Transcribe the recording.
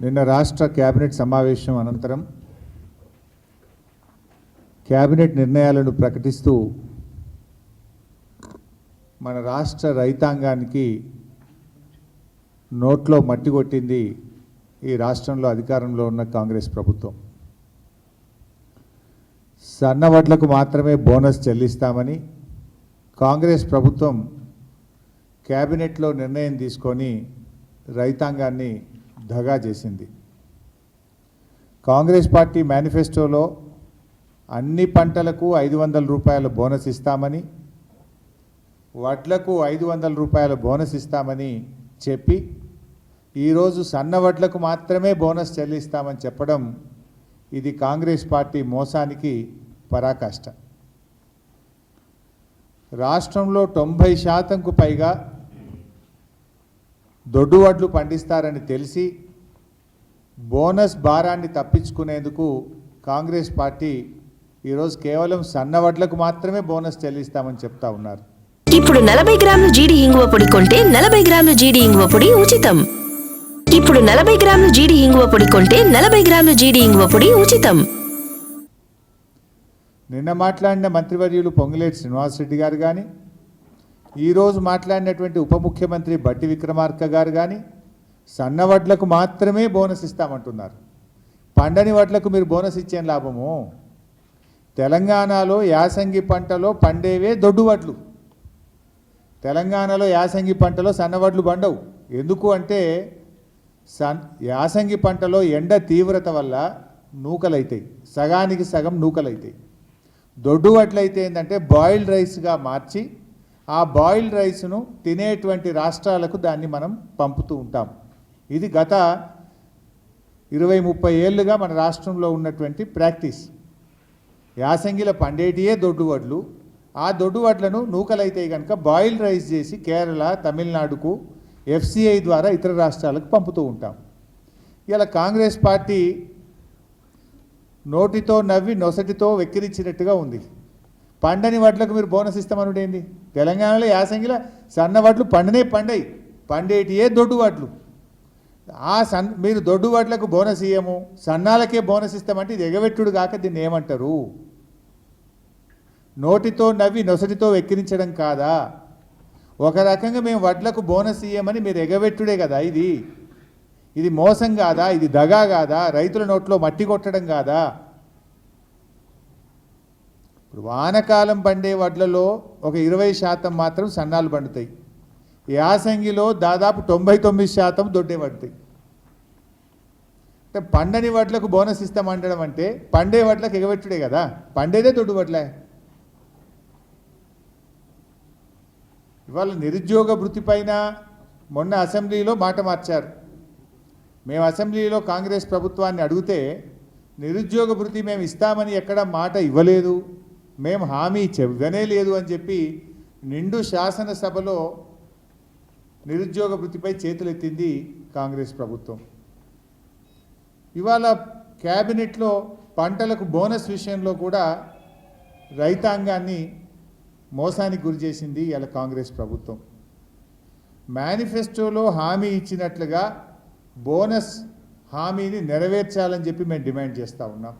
నిన్న రాష్ట్ర కేబినెట్ సమావేశం అనంతరం కేబినెట్ నిర్ణయాలను ప్రకటిస్తూ మన రాష్ట్ర రైతాంగానికి నోట్లో మట్టి కొట్టింది ఈ రాష్ట్రంలో అధికారంలో ఉన్న కాంగ్రెస్ ప్రభుత్వం. సన్నవడ్లకు మాత్రమే బోనస్ చెల్లిస్తామని కాంగ్రెస్ ప్రభుత్వం కేబినెట్లో నిర్ణయం తీసుకొని రైతాంగాన్ని దగా చేసింది. కాంగ్రెస్ పార్టీ మేనిఫెస్టోలో అన్ని పంటలకు ఐదు వందల రూపాయల బోనస్ ఇస్తామని వడ్లకు ఐదు వందల రూపాయల బోనస్ ఇస్తామని చెప్పి ఈరోజు సన్న వడ్లకు మాత్రమే బోనస్ చెల్లిస్తామని చెప్పడం ఇది కాంగ్రెస్ పార్టీ మోసానికి పరాకాష్ట. రాష్ట్రంలో తొంభై శాతంకు పైగా దొడ్డు వడ్లు పండిస్తారని తెలిసి బోనస్ భారాన్ని తప్పించుకునేందుకు కాంగ్రెస్ పార్టీ ఈరోజు కేవలం సన్న వడ్లకు మాత్రమే బోనస్ చెల్లిస్తామని చెప్తా ఉన్నారు. ఇప్పుడు నలభై గ్రాముల జీడి ఇంగువ పొడి కొంటే నలభై గ్రాముల జీడి ఇంగువ పొడి ఉచితం. ఇప్పుడు నలభై గ్రాముల జీడి ఇంగువ పొడి కొంటే నలభై గ్రాముల జీడి ఇంగువ పొడి ఉచితం. నిన్న మాట్లాడిన మంత్రివర్యులు పొంగులేటి శ్రీనివాసరెడ్డి గారు కానీ ఈరోజు మాట్లాడినటువంటి ఉప ముఖ్యమంత్రి బట్టి విక్రమార్క గారు కానీ సన్న వడ్లకు మాత్రమే బోనస్ ఇస్తామంటున్నారు. పండని వడ్లకు మీరు బోనస్ ఇచ్చే లాభము? తెలంగాణలో యాసంగి పంటలో పండేవే దొడ్డు వడ్లు. తెలంగాణలో యాసంగి పంటలో సన్నవడ్లు పండవు. ఎందుకు అంటే సన్ యాసంగి పంటలో ఎండ తీవ్రత వల్ల నూకలైతాయి. సగానికి సగం నూకలైతాయి. దొడ్డు వడ్లయితే ఏంటంటే బాయిల్డ్ రైస్గా మార్చి ఆ బాయిల్డ్ రైస్ను తినేటువంటి రాష్ట్రాలకు దాన్ని మనం పంపుతూ ఉంటాం. ఇది గత ఇరవై ముప్పై ఏళ్ళుగా మన రాష్ట్రంలో ఉన్నటువంటి ప్రాక్టీస్. యాసంగిల పండేటియే దొడ్డు వడ్లు ఆ దొడ్డు వడ్లను నూకలైతే కనుక బాయిల్ రైస్ చేసి కేరళ తమిళనాడుకు ఎఫ్సిఐ ద్వారా ఇతర రాష్ట్రాలకు పంపుతూ ఉంటాం. ఇలా కాంగ్రెస్ పార్టీ నోటితో నవ్వి నొసటితో వెక్కిరించినట్టుగా ఉంది. పండని వడ్లకు మీరు బోనస్ ఇస్తామనుడు ఏంది? తెలంగాణలో యాసంగిలో సన్న వడ్లు పండనే పండయి. పండేటియే దొడ్డు వడ్లు. ఆ సన్ మీరు దొడ్డు వడ్లకు బోనస్ ఇయ్యము సన్నాలకే బోనస్ ఇస్తామంటే ఇది ఎగవెట్టుడు కాక దీన్ని ఏమంటారు? నోటితో నవ్వి నొసటితో వెక్కిరించడం కాదా? ఒక రకంగా మేము వడ్లకు బోనస్ ఇయ్యమని మీరు ఎగవెట్టుడే కదా ఇది. ఇది మోసం కాదా? ఇది దగా కాదా? రైతుల నోట్లో మట్టి కొట్టడం కాదా? వానకాలం పండే వడ్లలో ఒక ఇరవై శాతం మాత్రం సన్నాలు పండుతాయి. యాసంగిలో దాదాపు తొంభై తొమ్మిది శాతం దొడ్డే పడతాయి. అంటే పండని వడ్లకు బోనస్ ఇస్తామండడం అంటే పండే వడ్లకు ఎగబెట్టుడే కదా. పండేదే దొడ్డు వడ్లే. ఇవాళ నిరుద్యోగ వృత్తి పైన మొన్న అసెంబ్లీలో మాట మార్చారు. మేము అసెంబ్లీలో కాంగ్రెస్ ప్రభుత్వాన్ని అడిగితే నిరుద్యోగ భృతి మేము ఇస్తామని ఎక్కడ మాట ఇవ్వలేదు. మేము హామీ చెవ్వనే లేదు అని చెప్పి నిండు శాసనసభలో నిరుద్యోగ వృత్తిపై చేతులెత్తింది కాంగ్రెస్ ప్రభుత్వం. ఇవాళ క్యాబినెట్లో పంటలకు బోనస్ విషయంలో కూడా రైతాంగాన్ని మోసానికి గురి చేసింది ఇలా కాంగ్రెస్ ప్రభుత్వం. మేనిఫెస్టోలో హామీ ఇచ్చినట్లుగా బోనస్ హామీని నెరవేర్చాలని చెప్పి మేము డిమాండ్ చేస్తూ ఉన్నాం.